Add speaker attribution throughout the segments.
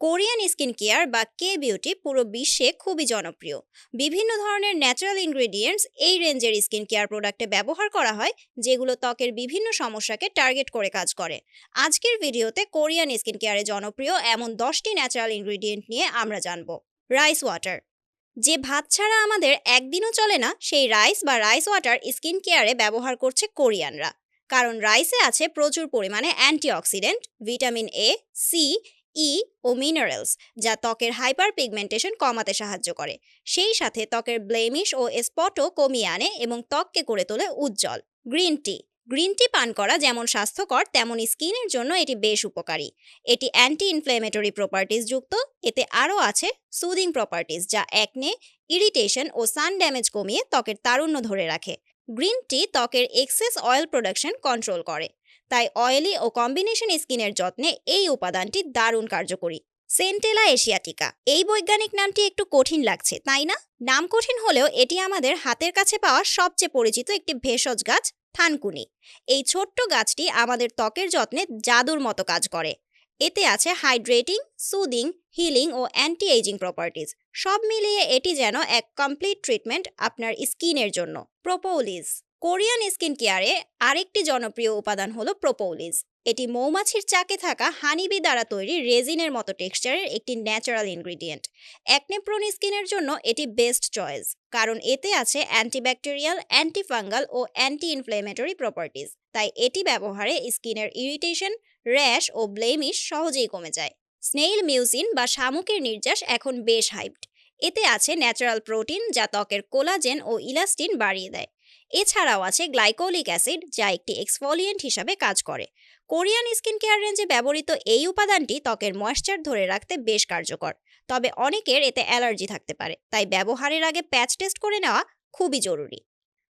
Speaker 1: Korean skin care বা কে beauty পুরো বিশ্বে খুবই জনপ্রিয়। বিভিন্ন ধরনের ন্যাচারাল ইনগ্রেডিয়েন্টস এই রেঞ্জের স্কিন কেয়ার প্রোডাক্টে ব্যবহার করা হয়, যেগুলো ত্বকের বিভিন্ন সমস্যাকে টার্গেট করে কাজ করে। আজকের ভিডিওতে কোরিয়ান স্কিন কেয়ারে জনপ্রিয় এমন দশটি ন্যাচারাল ইনগ্রেডিয়েন্ট নিয়ে আমরা জানব। Rice water. যে ভাত ছাড়া আমাদের একদিনও চলে না, সেই রাইস বা রাইস ওয়াটার স্কিন কেয়ারে ব্যবহার করছে কোরিয়ানরা। কারণ রাইসে আছে প্রচুর পরিমাণে antioxidant, vitamin A, C E O minerals, যা ত্বকের হাইপার পিগমেন্টেশন কমাতে সাহায্য করে। সেই সাথে ত্বকের ব্লেমিশ ও স্পটও কমিয়ে আনে এবং ত্বককে করে তোলে উজ্জ্বল। গ্রিন টি গ্রিন টি পান করা যেমন স্বাস্থ্যকর, তেমন স্কিনের জন্য এটি বেশ উপকারী। এটি অ্যান্টি ইনফ্লেমেটরি প্রপার্টিজ যুক্ত, এতে আরও আছে সুদিং প্রপার্টিজ যা একনে, ইরিটেশন ও সান ড্যামেজ কমিয়ে ত্বকের তারুণ্য ধরে রাখে। গ্রিন টি ত্বকের এক্সেস অয়েল প্রোডাকশন কন্ট্রোল করে। তাই অয়েলি ও কম্বিনেশন স্কিনের যত্নে এই উপাদানটি দারুণ কার্যকরী। সেন্টেলা এশিয়াটিকা, এই বৈজ্ঞানিক নামটি একটু কঠিন লাগছে, তাই না? নাম কঠিন হলেও এটি আমাদের হাতের কাছে পাওয়া সবচেয়ে পরিচিত একটি ভেষজ গাছ, থানকুনি। এই ছোট্ট গাছটি আমাদের ত্বকের যত্নে জাদুর মতো কাজ করে। এতে আছে হাইড্রেটিং, সুদিং, হিলিং ও অ্যান্টি এইজিং প্রপার্টিজ সব মিলিয়ে এটি যেন এক কমপ্লিট ট্রিটমেন্ট আপনার স্কিনের জন্য। প্রোপোলিস কোরিয়ান স্কিন কেয়ারে আরেকটি জনপ্রিয় উপাদান হলো প্রোপোলিস। এটি মৌমাছির চাকে থাকা হানিবি দ্বারা তৈরি রেজিনের মতো টেক্সচারের একটি ন্যাচারাল ইনগ্রিডিয়েন্ট। অ্যাকনেপ্রোন স্কিনের জন্য এটি বেস্ট চয়েস, কারণ এতে আছে অ্যান্টিব্যাকটেরিয়াল, অ্যান্টিফাঙ্গাল ও অ্যান্টি ইনফ্লেমেটরি প্রপার্টিজ তাই এটি ব্যবহারে স্কিনের ইরিটেশন, র্যাশ ও ব্লেমিশ সহজেই কমে যায়। স্নেইল মিউজিন বা শামুকের নির্যাস এখন বেশ হাইপড। এতে আছে ন্যাচারাল প্রোটিন যা ত্বকের কোলাজেন ও ইলাস্টিন বাড়িয়ে দেয়। এছাড়াও আছে গ্লাইকোলিক অ্যাসিড, যা একটি এক্সফোলিয়েন্ট হিসাবে কাজ করে। কোরিয়ান স্কিন কেয়ার রেঞ্জে ব্যবহৃত এই উপাদানটি ত্বকের ময়েশ্চার ধরে রাখতে বেশ কার্যকর। তবে অনেকের এতে অ্যালার্জি থাকতে পারে, তাই ব্যবহারের আগে প্যাচ টেস্ট করে নেওয়া খুবই জরুরি।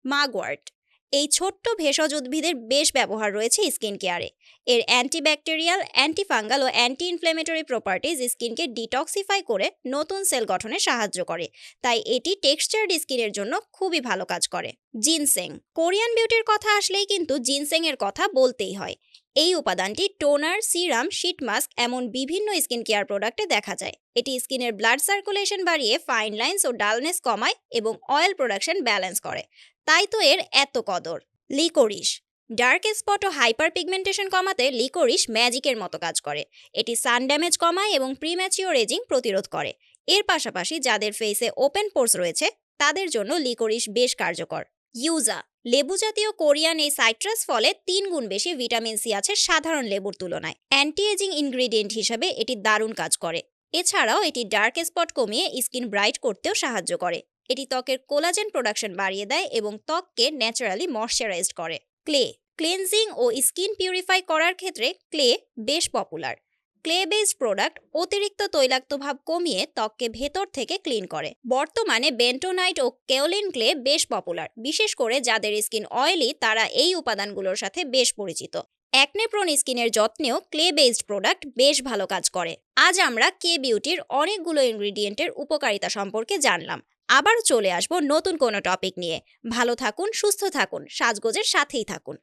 Speaker 1: মাগওয়ার্ট এই ছোট্ট ভেষজ উদ্ভিদের বেশ ব্যবহার রয়েছে স্কিন কেয়ারে। এর অ্যান্টিব্যাকটেরিয়াল, অ্যান্টিফাঙ্গাল ও অ্যান্টি ইনফ্লেমেটরি প্রপার্টিজ স্কিনকে ডিটক্সিফাই করে নতুন সেল গঠনে সাহায্য করে। তাই এটি টেক্সচার্ড স্কিনের জন্য খুবই ভালো কাজ করে। জিনসেং, কোরিয়ান বিউটির কথা আসলেই কিন্তু জিনসেং এর কথা বলতেই হয়। এই উপাদানটি টোনার, সিরাম শীট মাস্ক এমন বিভিন্ন স্কিন কেয়ার প্রোডাক্টে দেখা যায়। এটি স্কিনের ব্লাড সার্কুলেশন বাড়িয়ে ফাইন লাইন্স ও ডালনেস কমায় এবং অয়েল প্রোডাকশন ব্যালেন্স করে। তাই তো এর এত কদর। লিকোরিশ ডার্ক স্পট ও হাইপার পিগমেন্টেশন কমাতে লিকোরিশ ম্যাজিকের মতো কাজ করে। এটি সান ড্যামেজ কমায় এবং প্রিম্যাচিওর এজিং প্রতিরোধ করে। এর পাশাপাশি যাদের ফেসে ওপেন পোর্স রয়েছে, তাদের জন্য লিকোরিশ বেশ কার্যকর। ইউজা। লেবু জাতীয় কোরিয়ান এই সাইট্রাস ফলে তিন গুণ বেশি ভিটামিন সি আছে সাধারণ লেবুর তুলনায়। অ্যান্টি এজিং ইনগ্রিডিয়েন্ট হিসেবে এটি দারুণ কাজ করে। এছাড়াও এটি ডার্ক স্পট কমিয়ে স্কিন ব্রাইট করতেও সাহায্য করে। এটি ত্বকের কোলাজেন প্রোডাকশন বাড়িয়ে দেয় এবং ত্বককে ন্যাচারালি ময়শ্চারাইজড করে। ক্লে, ক্লেনজিং ও স্কিন পিউরিফাই করার ক্ষেত্রে ক্লে বেশ পপুলার। ক্লে বেসড প্রোডাক্ট অতিরিক্ত তৈলাক্ত ভাব কমিয়ে ত্বককে ভেতর থেকে ক্লিন করে। বর্তমানে বেন্টোনাইট ও কেওলিন ক্লে বেশ পপুলার, বিশেষ করে যাদের স্কিন অয়েলি, তারা এই উপাদানগুলোর সাথে বেশ পরিচিত। অ্যাকনেপ্রোন স্কিনের যত্নেও ক্লে বেসড প্রোডাক্ট বেশ ভালো কাজ করে। আজ আমরা কে বিউটির অনেকগুলো ইনগ্রিডিয়েন্টের উপকারিতা সম্পর্কে জানলাম। আবার চলে আসব নতুন কোনো টপিক নিয়ে। ভালো থাকুন সুস্থ থাকুন সাজগোজের সাথেই থাকুন।